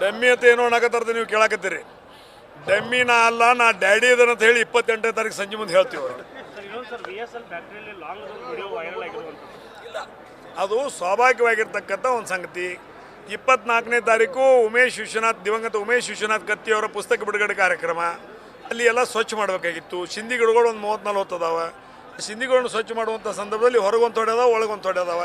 Dummy ಅಂತ ಏನೋ ಅನ್ನಕತ್ತಾರ್ದು ನೀವು ಕೇಳಾಕತ್ತೀರಿ. ಡಮ್ಮಿ ನಾ ಅಲ್ಲ ನಾ ಡ್ಯಾಡಿ ಇದನ್ನ ಅಂತ ಹೇಳಿ ಇಪ್ಪತ್ತೆಂಟನೇ ತಾರೀಕು ಸಂಜೆ ಮುಂದೆ ಹೇಳ್ತೀವಿ ಅವ್ರಿಗೆ ಆಗಿರುವಂಥದ್ದು ಅದು ಸ್ವಾಭಾವಿಕವಾಗಿರ್ತಕ್ಕಂಥ ಒಂದು ಸಂಗತಿ. ಇಪ್ಪತ್ನಾಲ್ಕನೇ ತಾರೀಕು ಉಮೇಶ್ ವಿಶ್ವನಾಥ್ ದಿವಂಗತ ಉಮೇಶ್ ವಿಶ್ವನಾಥ್ ಕತ್ತಿ ಅವರ ಪುಸ್ತಕ ಬಿಡುಗಡೆ ಕಾರ್ಯಕ್ರಮ. ಅಲ್ಲಿ ಎಲ್ಲ ಸ್ವಚ್ಛ ಮಾಡಬೇಕಾಗಿತ್ತು. ಸಿಂಧಿ ಗಿಡಗಳು ಒಂದು ಮೂವತ್ತ್ ನಲ್ವತ್ತು ಅದಾವ. ಸಿಂಧಿಗಳನ್ನು ಸ್ವಚ್ಛ ಮಾಡುವಂಥ ಸಂದರ್ಭದಲ್ಲಿ ಹೊರಗೊಂದು ತೊಡೆ ಅದಾವ ಒಳಗೊಂದು ತೊಡೆ ಅದಾವ.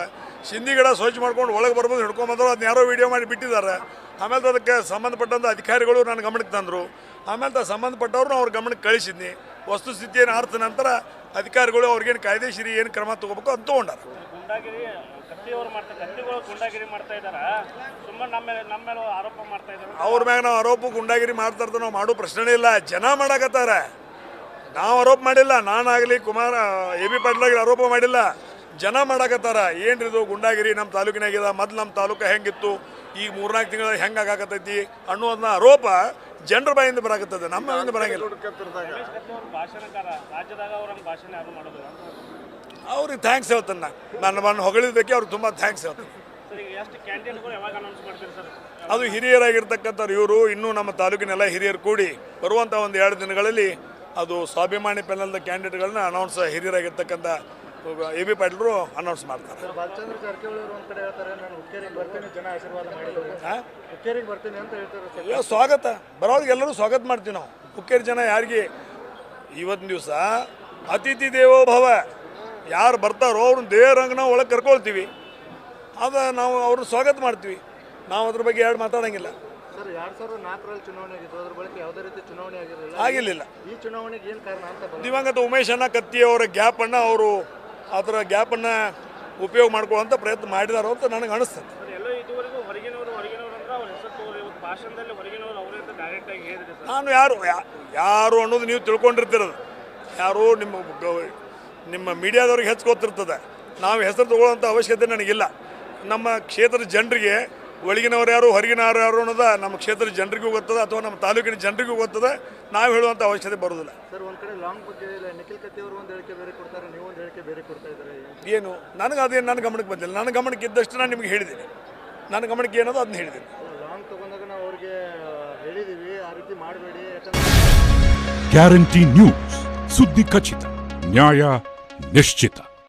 ಸಿಂಧಿ ಗಿಡ ಸ್ವಚ್ಛ ಮಾಡ್ಕೊಂಡು ಒಳಗೆ ಬರ್ಬೋದು ಹಿಡ್ಕೊಂಬಂದ್ರು ಅದನ್ನ ಯಾರೋ ವಿಡಿಯೋ ಮಾಡಿ ಬಿಟ್ಟಿದ್ದಾರೆ. ಆಮೇಲೆ ಅದಕ್ಕೆ ಸಂಬಂಧಪಟ್ಟಂಥ ಅಧಿಕಾರಿಗಳು ನನ್ನ ಗಮನಕ್ಕೆ ತಂದರು. ಆಮೇಲೆ ಸಂಬಂಧಪಟ್ಟವ್ರನ್ನ ಅವ್ರ ಗಮನಕ್ಕೆ ಕಳಿಸಿದ್ನಿ. ವಸ್ತುಸ್ಥಿತಿಯನ್ನು ಆರ್ತ ನಂತರ ಅಧಿಕಾರಿಗಳು ಅವ್ರಿಗೇನು ಕಾಯ್ದೆಶೀರಿ ಏನು ಕ್ರಮ ತಗೋಬೇಕು ಅಂತ ತೊಗೊಂಡಾರ. ಅವ್ರ ಮ್ಯಾಗ ನಾವು ಆರೋಪ ಗುಂಡಾಗಿರಿ ಮಾಡ್ತಾ ಇರ್ತಾರೆ ನಾವು ಮಾಡೋ ಪ್ರಶ್ನೆ ಇಲ್ಲ. ಜನ ಮಾಡಕತ್ತಾರ. ನಾವು ಆರೋಪ ಮಾಡಿಲ್ಲ, ನಾನಾಗಲಿ ಕುಮಾರ, ಎ ಬಿ ಪಾಟೀಲಾಗಲಿ ಆರೋಪ ಮಾಡಿಲ್ಲ. ಜನ ಮಾಡಾಕತ್ತಾರ, ಏನ್ರಿ ಇದು ಗುಂಡಾಗಿರಿ ನಮ್ಮ ತಾಲೂಕಿನಾಗಿದೆ ಮೊದ್ಲು ನಮ್ಮ ತಾಲೂಕು ಹೆಂಗಿತ್ತು ಈಗ ಮೂರ್ನಾಲ್ಕು ತಿಂಗಳ ಹೆಂಗೆ ಆಗಾಕತ್ತೈತಿ ಅನ್ನೋದನ್ನ ಆರೋಪ ಜನರ ಬಾಯಿಂದ ಬರಾಕತ್ತದೆ, ನಮ್ಮ ಬಾಯಿಂದ ಬರಂಗಿಲ್ಲ. ಅವ್ರಿಗೆ ಥ್ಯಾಂಕ್ಸ್ ಹೇಳ್ತಾನೆ ನಾನು. ನನ್ನ ಹೊಗಳಿದ್ದಕ್ಕೆ ಅವ್ರಿಗೆ ತುಂಬ ಥ್ಯಾಂಕ್ಸ್ ಹೇಳ್ತಾನೆ. ಅದು ಹಿರಿಯರಾಗಿರ್ತಕ್ಕಂಥವ್ರು ಇವರು, ಇನ್ನೂ ನಮ್ಮ ತಾಲೂಕಿನೆಲ್ಲ ಹಿರಿಯರು ಕೂಡಿ ಬರುವಂಥ ಒಂದು ಎರಡು ದಿನಗಳಲ್ಲಿ ಅದು ಸ್ವಾಭಿಮಾನಿ ಪೆನಲ್ದ ಕ್ಯಾಂಡಿಡೇಟ್ಗಳನ್ನ ಅನೌನ್ಸ್ ಹಿರಿಯರಾಗಿರ್ತಕ್ಕಂಥ ಎ ಬಿ ಪಾಟೀಲರು ಅನೌನ್ಸ್ ಮಾಡ್ತಾರೆ. ಇಲ್ಲ ಸ್ವಾಗತ. ಬರೋರಿಗೆ ಎಲ್ಲರೂ ಸ್ವಾಗತ ಮಾಡ್ತೀವಿ ನಾವು. ಹುಕ್ಕೇರಿ ಜನ ಯಾರಿಗೆ? ಇವತ್ತಿನ ದಿವಸ ಅತಿಥಿ ದೇವೋ ಭವ ಯಾರು ಬರ್ತಾರೋ ಅವ್ರನ್ನ ದೇವರಂಗನ ನಾವು ಒಳಗೆ ಕರ್ಕೊಳ್ತೀವಿ. ಅದು ನಾವು ಅವ್ರನ್ನ ಸ್ವಾಗತ ಮಾಡ್ತೀವಿ. ನಾವು ಅದ್ರ ಬಗ್ಗೆ ಎರಡು ಮಾತಾಡೋಂಗಿಲ್ಲ. ಸರ್ ಎರಡ್ ಸಾವಿರದ ನಾಲ್ಕರಲ್ಲಿ ಚುನಾವಣೆ ಆಗಿತ್ತು. ಅದ್ರ ಬಳಿಕ ಯಾವುದೇ ರೀತಿ ಚುನಾವಣೆ ಆಗಿರಲಿಲ್ಲ. ಆಗಿರಲಿಲ್ಲ. ಈ ಚುನಾವಣೆಗೆ ಏನು ಕಾರಣ ಅಂತ ಉಮೇಶ್ ದಿವಂಗತ ಉಮೇಶಣ್ಣ ಕತ್ತಿ ಅವರ ಗ್ಯಾಪನ್ನು ಅವರು ಅದರ ಗ್ಯಾಪನ್ನು ಉಪಯೋಗ ಮಾಡ್ಕೊಳ್ಳುವಂತ ಪ್ರಯತ್ನ ಮಾಡಿದಾರೋ ಅಂತ ನನಗೆ ಅನಿಸ್ತದೆ. ಎಲ್ಲೋ ಇದುವರೆಗೂ ಹೊರಗಿನವರು ಹೊರಗಿನವರು ಅಂದ್ರೆ ಅವ್ರ ಹೆಸರು ತಗೋರಿ ಇವತ್ತು ಭಾಷಣದಲ್ಲಿ ಹೊರಗಿನವರು ಅವರೇ ಅಂತ ಡೈರೆಕ್ಟ್ ಆಗಿ ಹೇಳಿದ್ರಿ ಸರ್. ನಾನು ಯಾರು ಯಾ- ಯಾರು ಅನ್ನೋದು ನೀವು ತಿಳ್ಕೊಂಡಿರ್ತಿರೋದು. ಯಾರು ನಿಮ್ಮ ಗ- ನಿಮ್ಮ ಮೀಡಿಯಾದವ್ರಿಗೆ ಹೆಚ್ಚು ಗೊತ್ತಿರ್ತದೆ ನಾವು ಹೆಸರು ತಗೊಳ್ಳೋಂಥ ಅವಶ್ಯಕತೆ ನನಗಿಲ್ಲ. ನಮ್ಮ ಕ್ಷೇತ್ರದ ಜನರಿಗೆ ಒಳಗಿನವ್ರು ಯಾರು ಹೊರಗಿನವ್ರು ಯಾರು ಅನ್ನೋದು ನಮ್ಮ ಕ್ಷೇತ್ರದ ಜನರಿಗೂ ಗೊತ್ತದೆ ಅಥವಾ ನಮ್ಮ ತಾಲೂಕಿನ ಜನರಿಗೂ ಗೊತ್ತದೆ. ನಾವು ಹೇಳುವಂಥ ಅವಶ್ಯಕತೆ ಬರೋದಿಲ್ಲ ಸರ್ ಒಂದು ಕಡೆ ಲಾಂಗ್ ಬಗ್ಗೆ ನಿಖಿಲ್ ಕತ್ತಿಯವರು ಒಂದು ಹೇಳಿಕೆ ಬೇರೆ ಕೊಡ್ತಾರೆ ನೀವು ಒಂದು ಹೇಳಿಕೆ ಬೇರೆ ಕೊಡ್ತಾ ಇದ್ದಾರೆ ಏನು ನನಗೆ ಅದೇನು ನನ್ನ ಗಮನಕ್ಕೆ ಬಂದಿಲ್ಲ. ನನ್ನ ಗಮನಕ್ಕೆ ಇದ್ದಷ್ಟು ನಾನು ನಿಮಗೆ ಹೇಳಿದ್ದೀನಿ. ನನ್ನ ಗಮನಕ್ಕೆ ಏನೋ ಅದನ್ನ ಹೇಳಿದ್ದೀನಿ. ಲಾಂಗ್ ತಗೊಂಡಾಗ ನಾವು ಅವ್ರಿಗೆ ಹೇಳಿದೀವಿ ಆ ರೀತಿ ಮಾಡಬೇಡಿ ಗ್ಯಾರಂಟಿ ನ್ಯೂಸ್ ಸುದ್ದಿ ಖಚಿತ ನ್ಯಾಯ ನಿಶ್ಚಿತ.